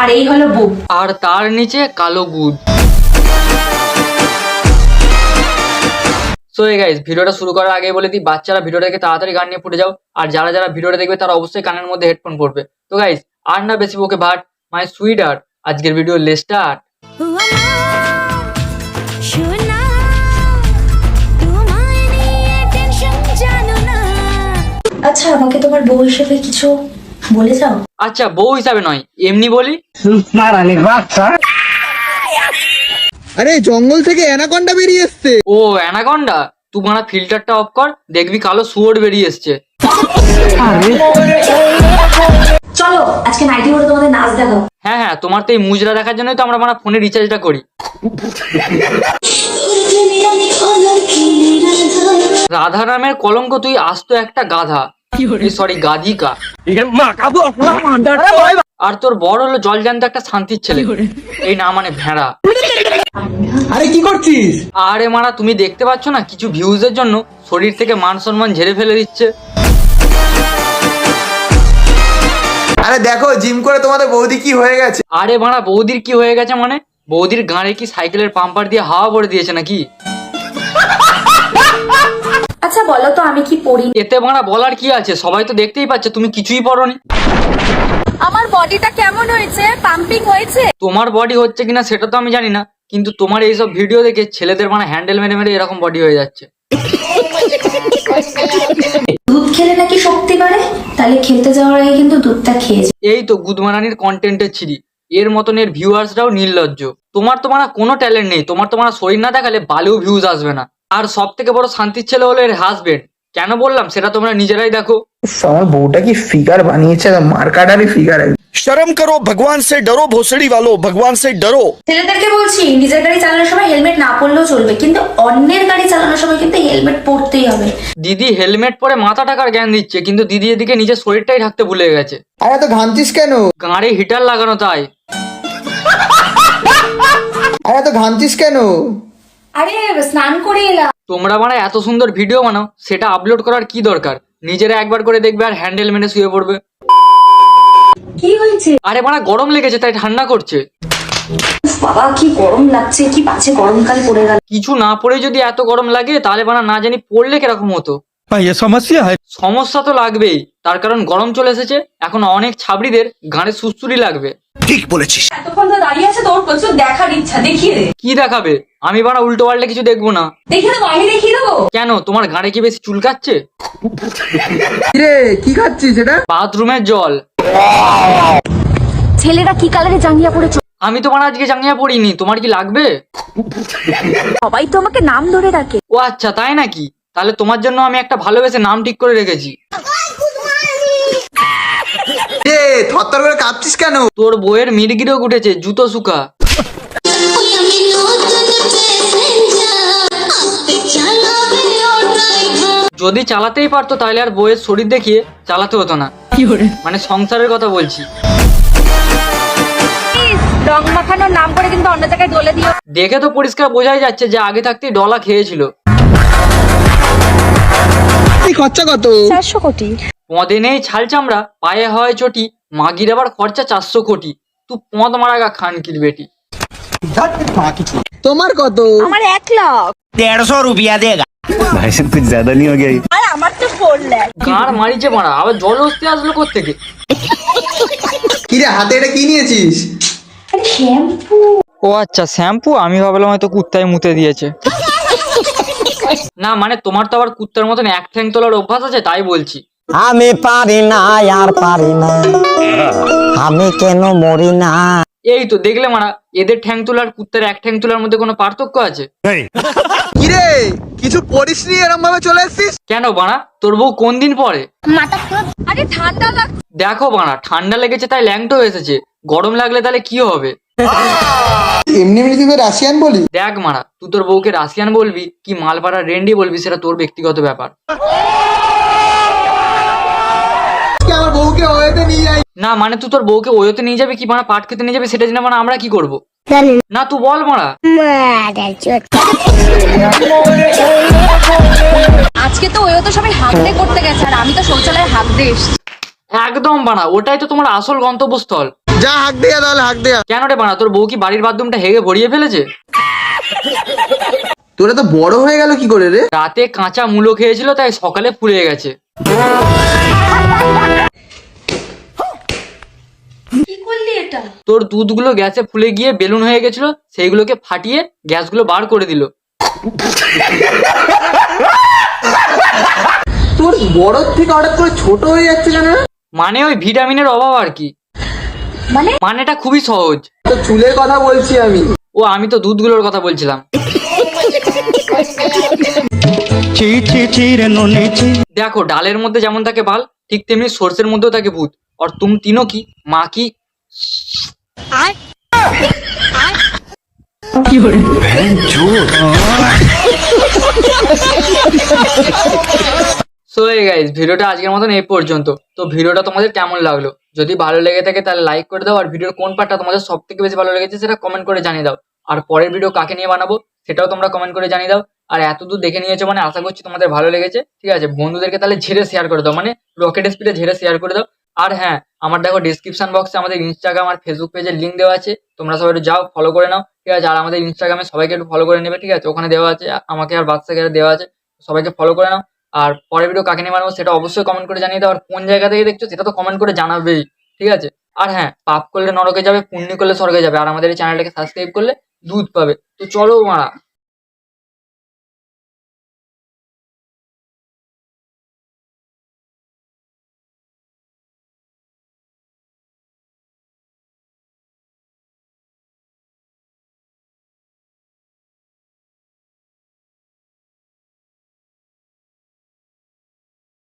আর এই হলো বউ আর তার নিচে কালো গুদ সো গাইজ ভিডিওটা শুরু করার আগে বলে দিই বাচ্চারা ভিডিওটাকে তাড়াতাড়ি গান নিয়ে ফুটে যাও। আর যারা যারা ভিডিওটা দেখবে তারা অবশ্যই কানের মধ্যে হেডফোন পরবে। তো গাইজ আর না বেশি বকে ভাট মাই সুইট আর্ট আজকের ভিডিও লেস্টার্ট আচ্ছা আমাকে তোমার বউ হিসেবে কিছু বলে যাও আচ্ছা বউ হিসাবে নয় এমনি বলি। আরে জঙ্গল থেকে অ্যানাকন্ডা বেরিয়ে এসছে। ও অ্যানাকন্ডা? তুই মারা ফিল্টারটা অফ কর দেখবি কালো শুয়োর বেরিয়ে এসছে। চলো আজকে নাইটি করে তোমাদের নাচ দেখাও। হ্যাঁ হ্যাঁ তোমার তো এই মুজরা দেখার জন্যই তো আমরা মানে ফোনে রিচার্জটা করি। রাধা নামের কলঙ্ক তুই আসতো একটা গাধা। সরি গাধিকা আর তোর বড় হলো জল জানতো একটা শান্তির ছেলে। এই না মানে ভেড়া। আরে কি করছিস? আরে মারা তুমি দেখতে পাচ্ছ না কিছু ভিউজের জন্য শরীর থেকে মান সম্মান ঝেড়ে ফেলে দিচ্ছে। আরে দেখো জিম করে তোমাদের বৌদি কি হয়ে গেছে? আরে মারা বৌদির কি হয়ে গেছে মানে? বৌদির গাঁড়ে কি সাইকেলের পাম্পার দিয়ে হাওয়া ভরে দিয়েছে নাকি? আচ্ছা বলো তো আমি কি পড়ি? এতে মারা বলার কি আছে? সবাই তো দেখতেই পাচ্ছে তুমি কিছুই পরনি আমার বডিটা কেমন হয়েছে? পাম্পিং হয়েছে? তোমার বডি হচ্ছে কিনা সেটা তো আমি জানি না কিন্তু তোমার এইসব ভিডিও দেখে ছেলেদের মানে হ্যান্ডেল মেরে মেরে এরকম বডি হয়ে যাচ্ছে। দুধ খেলে নাকি শক্তি বাড়ে? তাহলে খেলতে যাওয়ার আগে কিন্তু দুধটা খেয়ে যাও। এই তো গুদমারানির কন্টেন্টের ছিরি এর মতন এর ভিউয়ার্সরাও নির্লজ্জ। তোমার তো মানে কোনো ট্যালেন্ট নেই তোমার তো মানে শরীর না দেখালে বালেও ভিউজ আসবে না। আর সব থেকে বড় শান্তির ছেলে হলো এর হাজবেন্ড কেন বললাম? সেটা তোমরা নিজেরাই দেখো। আমার বউটা কি ফিগার বানিয়েছে? মার্কাটারি ফিগার শরম করো ভগবান সে ডরো ভোসড়ি ভালো ভগবান সে ডরো। ছেলেদেরকে বলছি নিজের গাড়ি চালানোর সময় হেলমেট না পরলেও চলবে কিন্তু অন্যের গাড়ি চালানোর সময় কিন্তু হেলমেট পরতেই হবে। দিদি হেলমেট পরে মাথা টাকার জ্ঞান দিচ্ছে কিন্তু দিদি এদিকে নিজের শরীরটাই ঢাকতে ভুলে গেছে। আরে তো ঘামছিস কেন? গাড়ি হিটার লাগানো তাই। আরে তো ঘামছিস কেন? আরে স্নান করে এলাম। তোমরা মানে এত সুন্দর ভিডিও বানাও সেটা আপলোড করার কি দরকার? নিজেরা একবার করে দেখবে আর হ্যান্ডেল মেনে শুয়ে পড়বে। কি হয়েছে? আরে মানে গরম লেগেছে তাই ঠান্ডা করছে। বাবা কি গরম লাগছে কি পাছে গরমকাল পড়ে গেল। কিছু না পড়ে যদি এত গরম লাগে তাহলে মানে না জানি পড়লে কীরকম হতো। সমস্যা সমস্যা তো লাগবেই তার কারণ গরম চলে এসেছে এখন অনেক ছাবড়িদের ঘাড়ে সুস্তুরি লাগবে। ঠিক বলেছিস। এতক্ষণ তো দাঁড়িয়ে আছে তোর প্রচুর দেখার ইচ্ছা দেখিয়ে দে। কি দেখাবে? আমি বাড়া উল্টো পাল্টে কিছু দেখব না। দেখে তো আমি দেখিয়ে দেবো? কেন? তোমার ঘাড়ে কি বেশি চুল কাচ্ছে রে কি খাচ্ছিস এটা? বাথরুমের জল। ছেলেরা কি কালারে জাঙ্গিয়া পড়েছে আমি তো আজকে জাঙ্গিয়া পড়িনি তোমার কি লাগবে? সবাই তো আমাকে নাম ধরে ডাকে। ও আচ্ছা তাই নাকি? তাহলে তোমার জন্য আমি একটা ভালোবেসে নাম ঠিক করে রেখেছি। রে থরথর করে কাঁপছিস কেন? তোর বইয়ের মিরগিরেও উঠেছে জুতো শুকা। যদি চালাতেই পারতো তাহলে আর বইয়ের শরীর দেখিয়ে চালাতে হতো না। মানে সংসারের কথা বলছি। রং মাখানোর নাম করে কিন্তু অন্য জায়গায় দলে দিও। দেখে তো পরিষ্কার বোঝাই যাচ্ছে যে আগে থাকতেই ডলা খেয়েছিল। খরচা কত? চারশো কোটি। পদে নেই ছাল চামড়া পায়ে হয় চটি মাগির আবার খরচা চারশো কোটি তু পদ মারাগা খানকির বেটি তোমার কত আমার এক লাখ डेढ़ सौ रुपया देगा भाई साहब कुछ ज्यादा नहीं हो गया ये? আর আমার তো ফোর লাখ গাঁড় মারিছে মারা আবার জল হস্তে আসলো থেকে কি রে হাতে এটা কি নিয়েছিস ও আচ্ছা শ্যাম্পু আমি ভাবলাম হয়তো কুত্তায় মুতে দিয়েছে না মানে তোমার তো আবার কুত্তার মতন এক ঠ্যাং তোলার অভ্যাস আছে তাই বলছি আমি পারি না আর পারি না। আমি কেন মরি না? এই তো দেখলে মারা এদের ঠ্যাং তোলার কুত্তার এক ঠ্যাং তোলার মধ্যে কোনো পার্থক্য আছে? কি রে কিছু পড়িস নি এরম ভাবে চলে এসছিস? কেন বাড়া তোর বউ কোন দিন পরে আরে ঠান্ডা লাগ দেখো বাড়া ঠান্ডা লেগেছে তাই ল্যাংটো এসেছে। গরম লাগলে তাহলে কি হবে? এমনি এমনি তুই রাশিয়ান বলি? দেখ মারা তুই তোর বউকে রাশিয়ান বলবি কি মালপাড়ার রেন্ডি বলবি সেটা তোর ব্যক্তিগত ব্যাপার আজকে আমার বউকে ওয়েতে নিয়ে যাই। না মানে তুই তোর বউকে ওয়োতে নিয়ে যাবে কি মারা পাট খেতে নিয়ে যাবে সেটা জেনে মানে আমরা কি করব? না। তুই বল মারা। আজকে তো ওইও তো সবাই হাত দিয়ে করতে গেছে আর আমি তো শৌচালয়ে হাত দিয়ে এসছি। একদম বানা ওটাই তো তোমার আসল গন্তব্যস্থল। যা হাক দেয়া তাহলে হাক দেয়া। কেন রে বানা তোর বউ কি বাড়ির বাথরুমটা হেগে ভরিয়ে ফেলেছে? তোরা তো বড় হয়ে গেল কি করে রে? রাতে কাঁচা মূলো খেয়েছিল তাই সকালে ফুলে গেছে। তোর দুধগুলো গ্যাসে ফুলে গিয়ে বেলুন হয়ে গেছিল সেইগুলোকে ফাটিয়ে গ্যাসগুলো বার করে দিল। তোর বড় থেকে হঠাৎ করে ছোট হয়ে যাচ্ছে কেন মানে ওই ভিটামিনের অভাব আর কি। মানে? মানেটা খুবই সহজ। তো চুলের কথা বলছি আমি। ও আমি তো দুধগুলোর কথা বলছিলাম। দেখো ডালের মধ্যে যেমন থাকে বাল ঠিক তেমনি সর্ষের মধ্যেও থাকে ভূত। আর তুম তিনো কি? মা কি? সো এই ভিডিওটা আজকের মতন এই পর্যন্ত। তো ভিডিওটা তোমাদের কেমন লাগল? যদি ভালো লেগে থাকে তাহলে লাইক করে দাও, আর ভিডিওর কোন পার্টটা তোমাদের সব থেকে বেশি ভালো লেগেছে সেটা কমেন্ট করে জানিয়ে দাও। আর পরের ভিডিও কাকে নিয়ে বানাবো সেটাও তোমরা কমেন্ট করে জানিয়ে দাও। আর এতদূর দেখে নিয়েছো মানে আশা করছি তোমাদের ভালো লেগেছে। ঠিক আছে, বন্ধুদেরকে তাহলে ঝেড়ে শেয়ার করে দাও। মানে রকেট স্পিডে ঝেড়ে শেয়ার করে দাও। আর হ্যাঁ আমার দেখো ডিসক্রিপশন বক্সে আমাদের ইনস্টাগ্রাম আর ফেসবুক পেজের লিঙ্ক দেওয়া আছে, তোমরা সবাই একটু যাও ফলো করে নাও, ঠিক আছে? আর আমাদের ইনস্টাগ্রামে সবাইকে একটু ফলো করে নেবে, ঠিক আছে? ওখানে দেওয়া আছে আমাকে আর বাচ্চাকে দেওয়া আছে, সবাইকে ফলো করে নাও। আর পরের ভিডিও কাকে নিয়ে বানাবো সেটা অবশ্যই কমেন্ট করে জানিয়ে দাও, আর কোন জায়গা থেকে দেখছ সেটা তো কমেন্ট করে জানাবেই, ঠিক আছে? আর হ্যাঁ পাপ করলে নরকে যাবে, পুণ্য করলে স্বর্গে যাবে, আর আমাদের এই চ্যানেলটাকে সাবস্ক্রাইব করলে দুধ পাবে। তো চলো মারা।